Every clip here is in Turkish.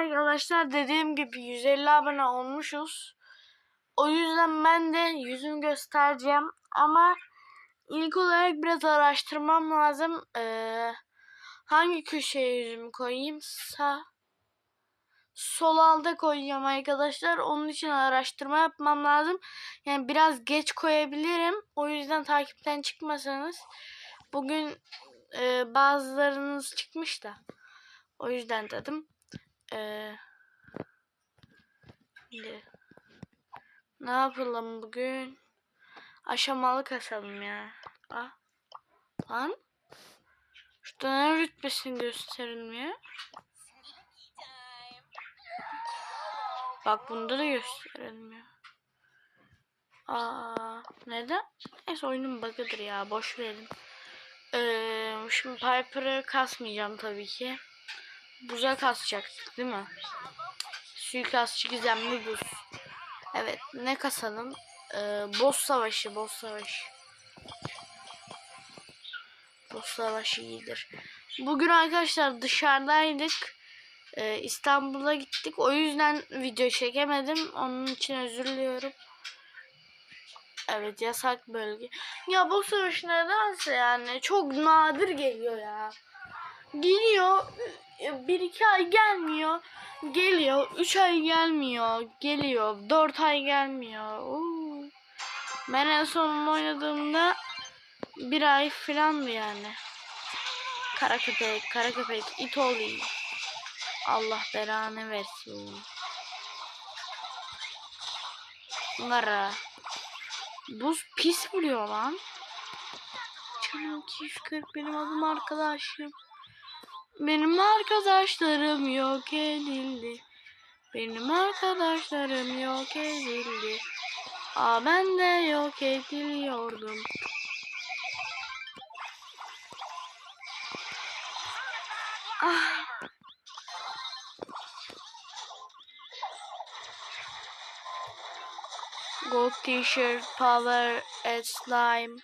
arkadaşlar dediğim gibi 150 abone olmuşuz. O yüzden ben de yüzümü göstereceğim ama ilk olarak biraz araştırmam lazım. Ee, hangi köşeye yüzümü koyayım? Sağ sol alta koyacağım arkadaşlar. Onun için araştırma yapmam lazım. Yani biraz geç koyabilirim. O yüzden takipten çıkmasanız. Bugün e, bazılarınız çıkmış da. O yüzden dedim. E, şimdi ne yapalım bugün? Aşamalı kasalım ya. Ah. Lan. Şurada ne rütbesini gösterilmiyor. Bak bunda da gösterilmiyor. Aa, neden? Neyse oyunun bug'ıdır ya. Boş verin. Ee, şimdi Piper'ı kasmayacağım tabii ki. Buza kasacaktık değil mi? Suikastçı gizemli buz. Evet ne kasalım? Ee, boss savaşı, boss savaşı. Boss savaşı iyidir. Bugün arkadaşlar dışarıdaydık. Ee, İstanbul'a gittik. O yüzden video çekemedim. Onun için özür diliyorum. Evet yasak bölge. Ya bu savaş nedense yani çok nadir geliyor ya. Geliyor. Bir iki ay gelmiyor. Geliyor. Üç ay gelmiyor. Geliyor. Dört ay gelmiyor. Oo. Ben en son oynadığımda bir ay filandı yani. Kara köpek, kara köpek, it olayım. Allah belanı versin. Bunlara. Buz pis vuruyor lan. Canım 240 benim adım arkadaşım. Benim arkadaşlarım yok edildi. Benim arkadaşlarım yok edildi. Aa ben de yok ediliyordum. Ah. Gold t-shirt, power, et slime.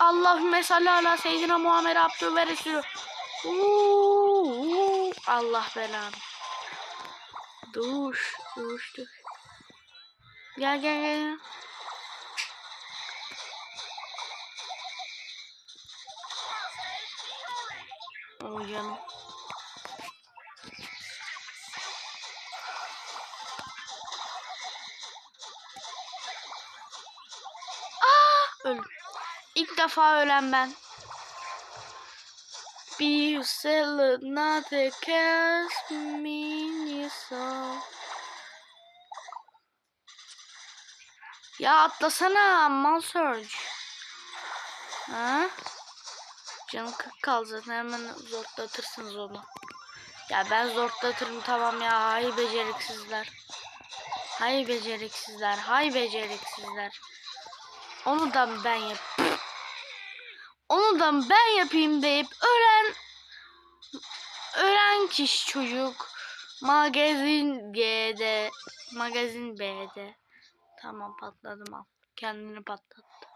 Allahümme salli ala seyyidina Muhammed Abdü Allah belanı. Duş, duş, duş. Gel gel gel. Oh canım. Öldüm. İlk defa ölen ben. Bir sell another cast me so. Ya atlasana mal surge. Ha? Canım 40 kaldı zaten hemen zorlatırsınız onu. Ya ben zorlatırım tamam ya hay beceriksizler. Hay beceriksizler hay beceriksizler. Onu da ben yap. Onu da ben yapayım deyip öğren öğren kişi çocuk. Magazin G'de magazin B'de. Tamam patladım al. Kendini patlattı.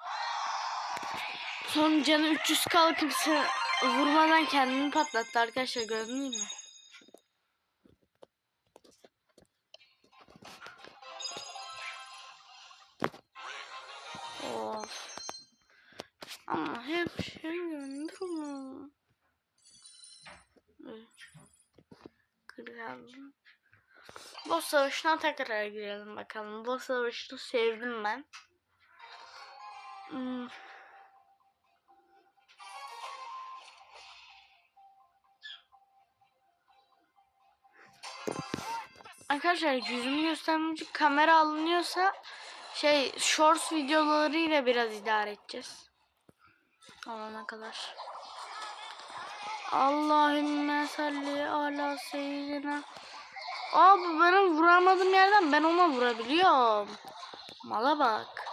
Son canı 300 kal kimse vurmadan kendini patlattı arkadaşlar gördünüz mü? Of. Ama hep şey görünür mü? Kıralım. Boss savaşına tekrar girelim bakalım. Boss savaşını sevdim ben. Hmm. Arkadaşlar yüzümü göstermek için kamera alınıyorsa şey shorts videolarıyla biraz idare edeceğiz. Olana kadar. Allahümme salli ala seyyidina. Aa bu benim vuramadığım yerden ben ona vurabiliyorum. Mala bak.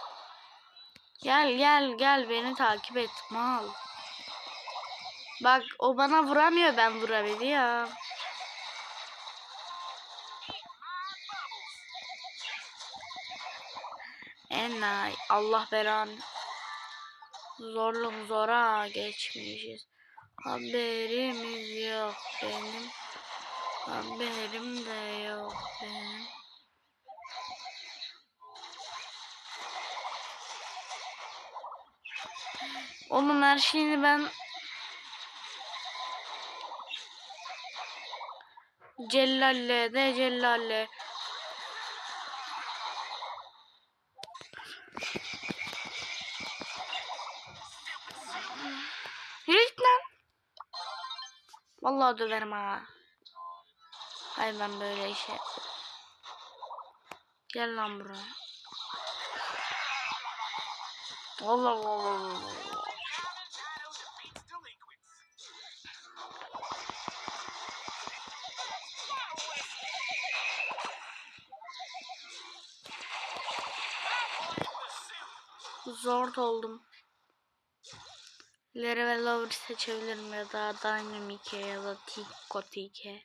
Gel gel gel beni takip et mal. Bak o bana vuramıyor ben vurabiliyorum. Enay Allah belanı. Zorlum zora geçmişiz. Haberimiz yok benim. Haberim de yok benim. Onun her şeyini ben Cellalle de Cellalle. Vallahi döverim ha. Hayır ben böyle işe. Gel lan buraya. Allah Allah. Allah. Zor oldum. Leri ve Lover seçebilirim ya da Dynamike ya da Tikko Tike.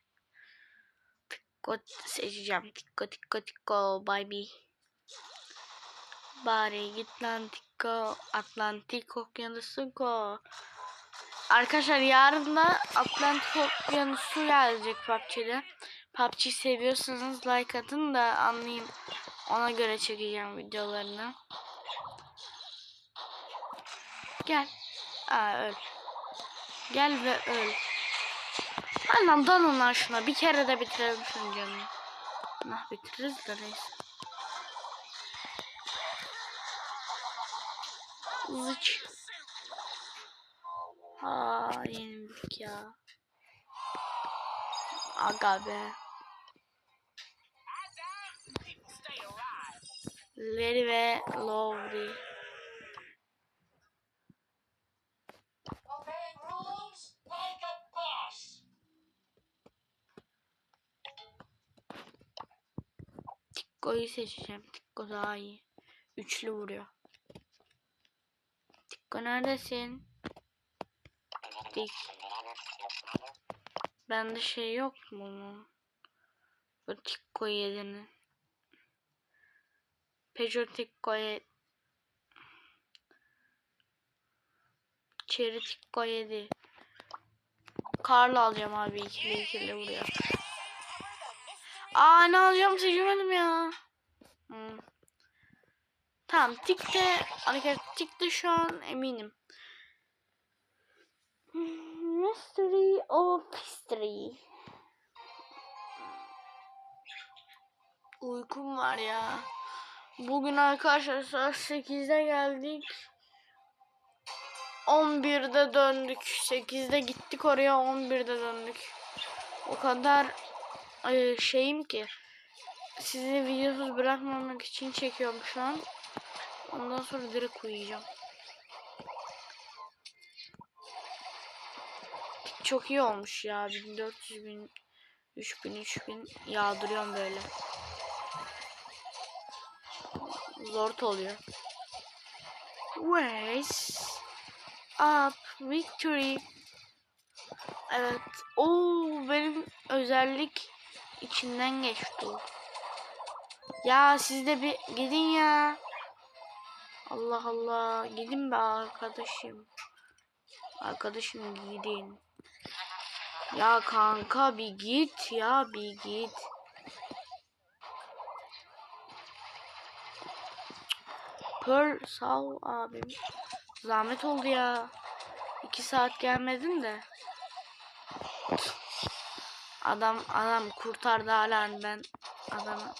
Tikko seçeceğim. Tikko Tikko Tikko baby. Bari git lan. Atlantik Okyanusu go. Arkadaşlar yarın da Atlantik Okyanusu gelecek PUBG'de. PUBG seviyorsanız like atın da anlayayım. Ona göre çekeceğim videolarını. Gel. Aa öl. Gel ve öl. Anam dalın lan şuna. Bir kere de bitirelim şunun canını. Nah bitiririz de neyse. Zıç. Aa yenildik ya. Aga be. Larry ve Lowry. Obeying rules like a boss. Tikko'yu seçeceğim. Tikko daha iyi. Üçlü vuruyor. Tikko neredesin? Tik. Bende şey yok mu? Bu Tikko yedini. Peugeot Tikko ye... Cherry Tikko yedi. Karlı alacağım abi ikili ikili vuruyor. Aa ne alacağım seçemedim ya. Hmm. Tamam tikte hareket tikte şu an eminim. Mystery of History. Uykum var ya. Bugün arkadaşlar saat 8'de geldik. 11'de döndük. 8'de gittik oraya 11'de döndük. O kadar şeyim ki sizi videosuz bırakmamak için çekiyorum şu an. Ondan sonra direkt uyuyacağım. Çok iyi olmuş ya. 1400 bin, 3000, 3000 yağdırıyorum böyle. Zor oluyor. Ways up victory. Evet. Oo benim özellik içinden geçti. Ya siz de bir gidin ya. Allah Allah. Gidin be arkadaşım. Arkadaşım gidin. Ya kanka bir git ya bir git. Pearl sağ ol abim. Zahmet oldu ya. İki saat gelmedin de. Adam adam kurtardı hala ben adamı.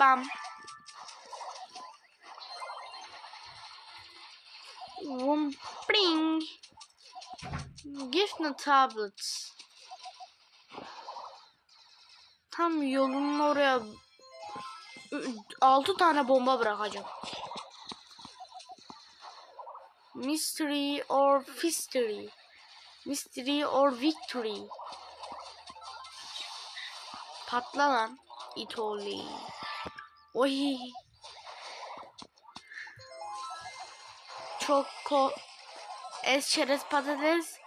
Bam. Wum, bring. Gift the tablets. Tam yolunun oraya 6 tane bomba bırakacağım. Mystery or Fistery. Mystery or Victory. Patla lan. Itoli. Oy. Ko... Es çerez patates.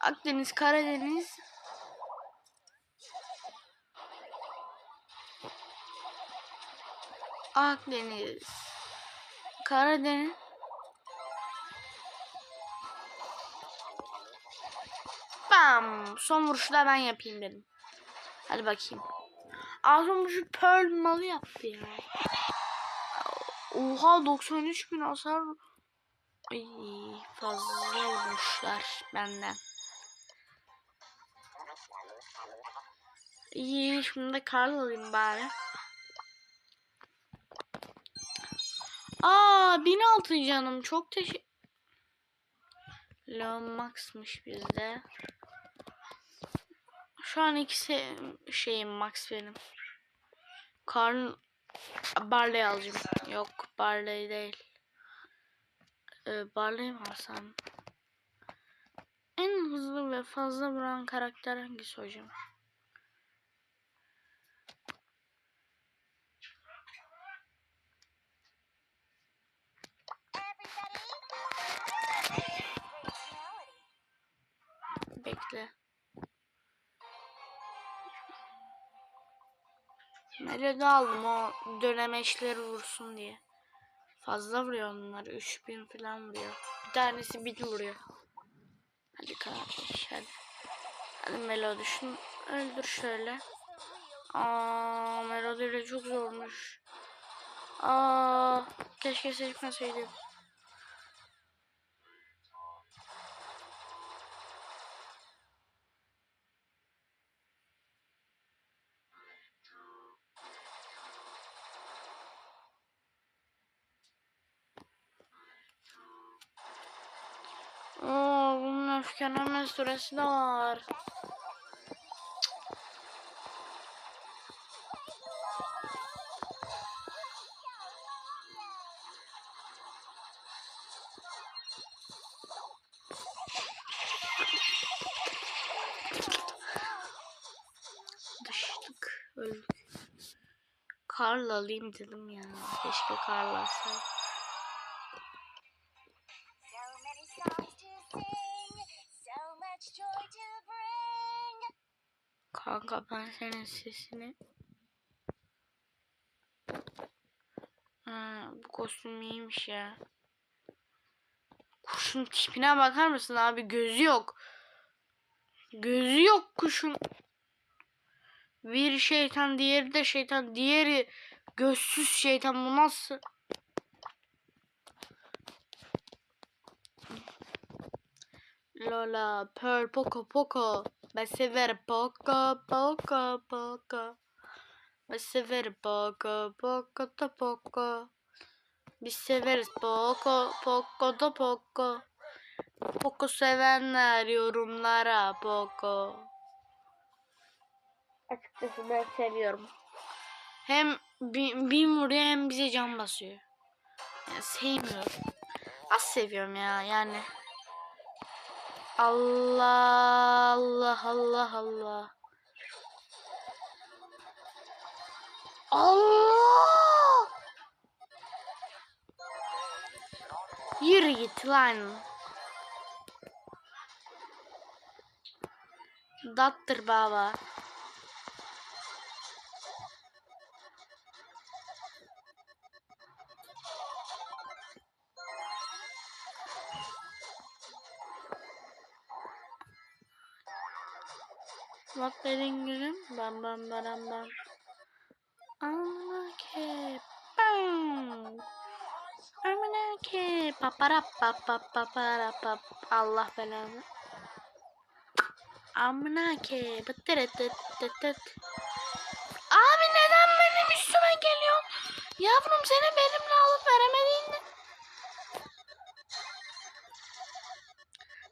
Akdeniz, Karadeniz. Akdeniz. Karadeniz. Bam! Son vuruşu da ben yapayım dedim. Hadi bakayım. Son vuruşu Pearl malı yaptı ya. Oha 93 bin hasar. Ay fazla vurmuşlar benden. İyi şimdi de Karl alayım bari. Aa 1006 canım çok teşekkür. Leon Max'mış bizde. Şu an ikisi şeyim Max benim. Karl Barley alacağım. Yok Barley değil. Ee, Barley mi alsam? En hızlı ve fazla vuran karakter hangisi hocam? Bekle. Nerede aldım o dönemeçleri vursun diye. Fazla vuruyor onlar. 3000 falan vuruyor. Bir tanesi 1000 vuruyor. Hadi kardeş hadi. Hadi Melody şunu öldür şöyle. Aa Melody ile çok zormuş. Aa keşke seçmeseydim. Öfkelenme süresi de var. Düştük, öldük. Karl alayım dedim ya. Keşke Karl alsaydım. Kanka ben senin sesini... Ha, bu kostüm iyiymiş ya. Kuşun tipine bakar mısın abi? Gözü yok. Gözü yok kuşun. Bir şeytan, diğeri de şeytan, diğeri gözsüz şeytan. Bu nasıl? Lola, Pearl, Poco, Poco. Ben severim Poco, Poco, Poco. Ben severim Poco, Poco da Poco. Biz severiz Poco, Poco da Poco. Poco sevenler yorumlara Poco. Açıkçası ben seviyorum. Hem bin, bin vuruyor hem bize can basıyor. Yani sevmiyorum. Az seviyorum ya yani. Allah Allah Allah Allah. Allah! Yürü git lan. Dattır baba. Bak dedin gülüm. Bam bam baram bam. Amına Bam. Amına ke. Papara papa papara pap. Allah belanı. Amına ke. Bıttırıt tıt tıt tıt. Abi neden benim üstüme geliyorsun? Yavrum seni benimle alıp veremediğinde.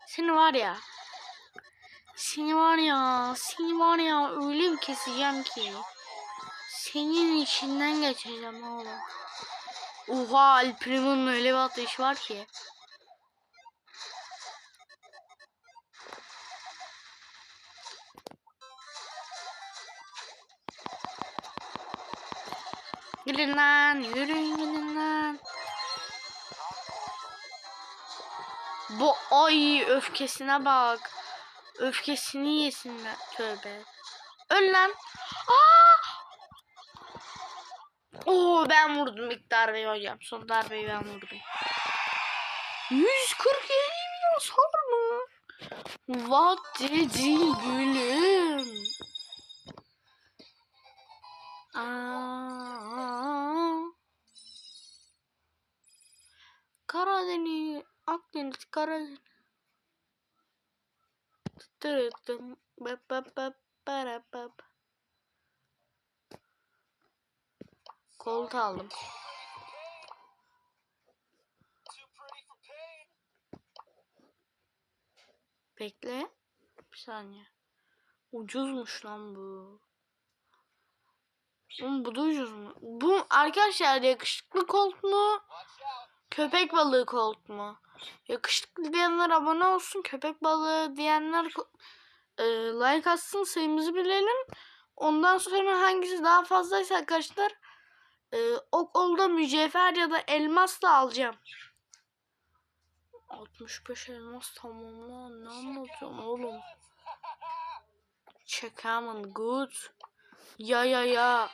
Seni var ya. Seni var ya, seni var ya öyle bir keseceğim ki. Senin içinden geçeceğim oğlum. Oha El Primo'nun öyle bir ateşi var ki. Gidin lan, yürüyün gidin lan. Bu ay öfkesine bak. Öfkesini yesinler. Tövbe. Öl lan. Aa! Oo ben vurdum ilk darbeyi hocam. Son darbeyi ben vurdum. 147 bin hasar mı? What you gülüm? Karadeniz, Akdeniz, Karadeniz. Tırıttım. Bap bap bap para bap. Kolt aldım. Bekle. Bir saniye. Ucuzmuş lan bu. Oğlum bu da ucuz mu? Bu arkadaşlar yakışıklı kolt mu? Köpek balığı kolt mu? Yakışıklı diyenler abone olsun. Köpek balığı diyenler e, like atsın sayımızı bilelim. Ondan sonra hangisi daha fazlaysa arkadaşlar e, ok olda mücevher ya da elmas da alacağım. 65 elmas tamam lan ne anlatıyorsun oğlum? Çekemen good. Ya ya ya.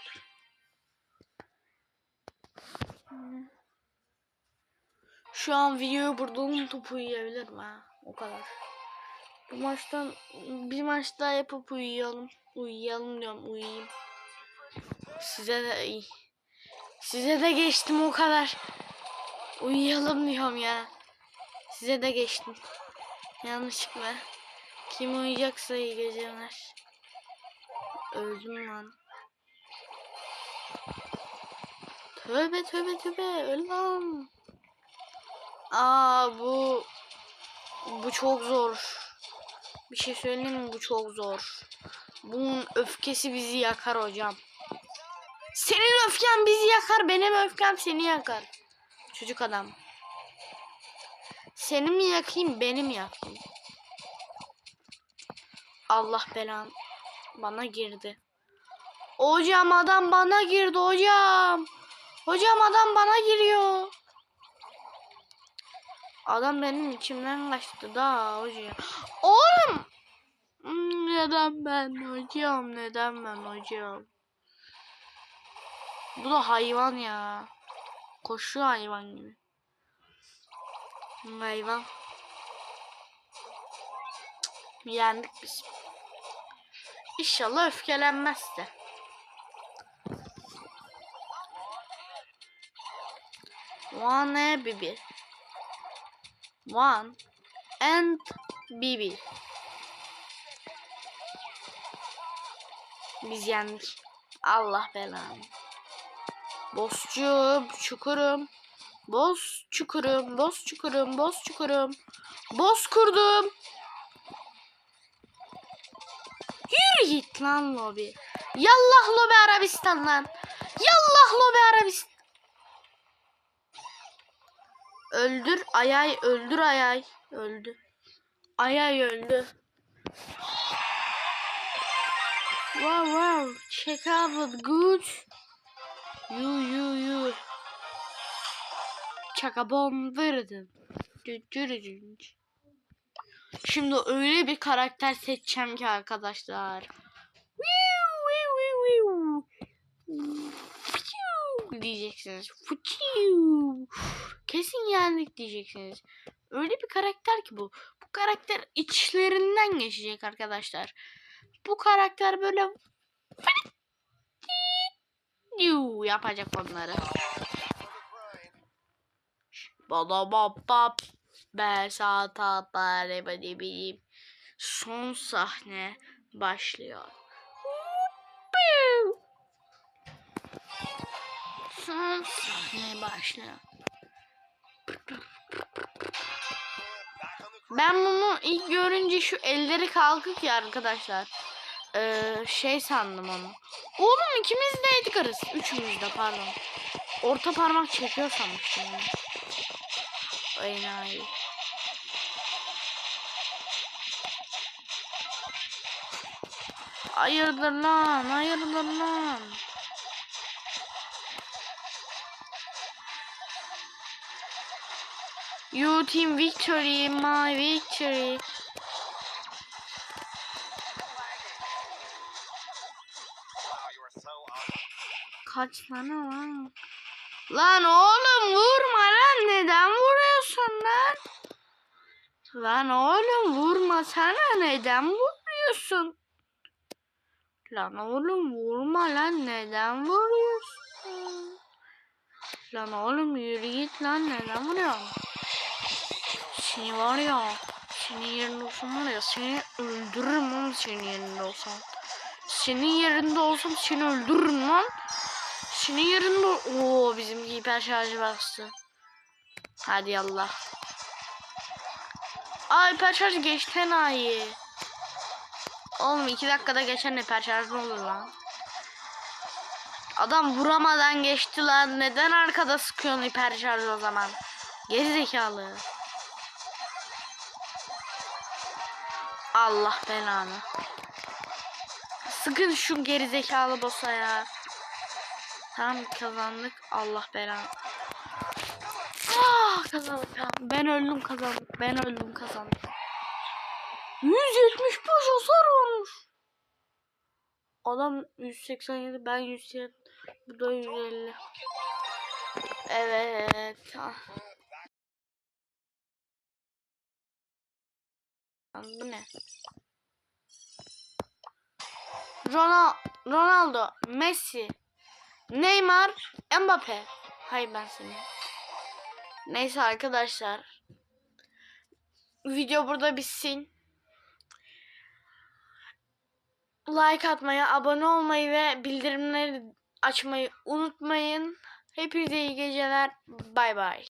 Şu an videoyu burada unutup uyuyabilirim ha. O kadar. Bu maçtan bir maç daha yapıp uyuyalım. Uyuyalım diyorum uyuyayım. Size de iyi. Size de geçtim o kadar. Uyuyalım diyorum ya. Size de geçtim. Yanlışlıkla. Kim uyuyacaksa iyi geceler. Öldüm lan. Tövbe tövbe tövbe öl lan. Aa bu bu çok zor. Bir şey söyleyeyim mi? Bu çok zor. Bunun öfkesi bizi yakar hocam. Senin öfken bizi yakar, benim öfkem seni yakar. Çocuk adam. Seni mi yakayım, beni mi yakayım? Allah belan bana girdi. Hocam adam bana girdi hocam. Hocam adam bana giriyor. Adam benim içimden kaçtı da hocam. Oğlum. Hmm, Neden ben hocam? Neden ben hocam? Bu da hayvan ya. Koşuyor hayvan gibi. Hayvan. Cık, Yendik biz. İnşallah öfkelenmez de. One baby. One and Bibi. Biz yendik. Allah belanı. Bozcuğum, çukurum. Boz çukurum, boz çukurum, boz çukurum. Boz kurdum. Yürü git lan lobi. Yallah lobi Arabistan lan. Yallah lobi Arabistan. Öldür ayay öldür ayay. Öldü. Ayay öldü. Wow wow. Check out good. You you you. Çakabom vırdım. Şimdi öyle bir karakter seçeceğim ki arkadaşlar. Wiu, wiu, wiu, wiu. Diyeceksiniz. Fiu. Kesin yendik diyeceksiniz. Öyle bir karakter ki bu. Bu karakter içlerinden geçecek arkadaşlar. Bu karakter böyle yapacak onları. Baba baba Besata bari bari bileyim. Son sahne başlıyor. Son sahne başlıyor. Ben bunu ilk görünce şu elleri kalkık ya arkadaşlar. Ee, şey sandım onu. Oğlum ikimiz de Edgar'ız. Üçümüz de pardon. Orta parmak çekiyor sanmıştım. Enayi. Hayırdır lan? Hayırdır lan? You team victory, my victory. Wow, you are so awesome. Kaç tane lan? Lan oğlum vurma lan neden vuruyorsun lan? Lan oğlum vurma sana neden vuruyorsun? Lan oğlum vurma lan neden vuruyorsun? Lan oğlum yürü git lan neden vuruyorsun? Seni var ya senin yerinde olsam var ya seni öldürürüm oğlum senin yerinde olsam. Senin yerinde olsam seni öldürürüm lan. Senin yerinde Oo bizimki hiper şarjı bastı. Hadi yallah. Aa hiper şarj geçti enayi. Oğlum iki dakikada geçen hiper şarj ne olur lan? Adam vuramadan geçti lan. Neden arkada sıkıyorsun hiper şarj o zaman? Gerizekalı. Allah belanı. Sıkın şu gerizekalı bossa ya. Tamam kazandık. Allah belanı. Ah kazandık. Ben öldüm kazandık. Ben öldüm kazandık. 175 hasar olmuş. Adam 187 ben 107 bu da 150. Evet. Ah. Bu ne? Ronaldo, Messi, Neymar, Mbappe. Hay ben seni. Neyse arkadaşlar. Video burada bitsin. Like atmayı, abone olmayı ve bildirimleri açmayı unutmayın. Hepinize iyi geceler. Bay bay.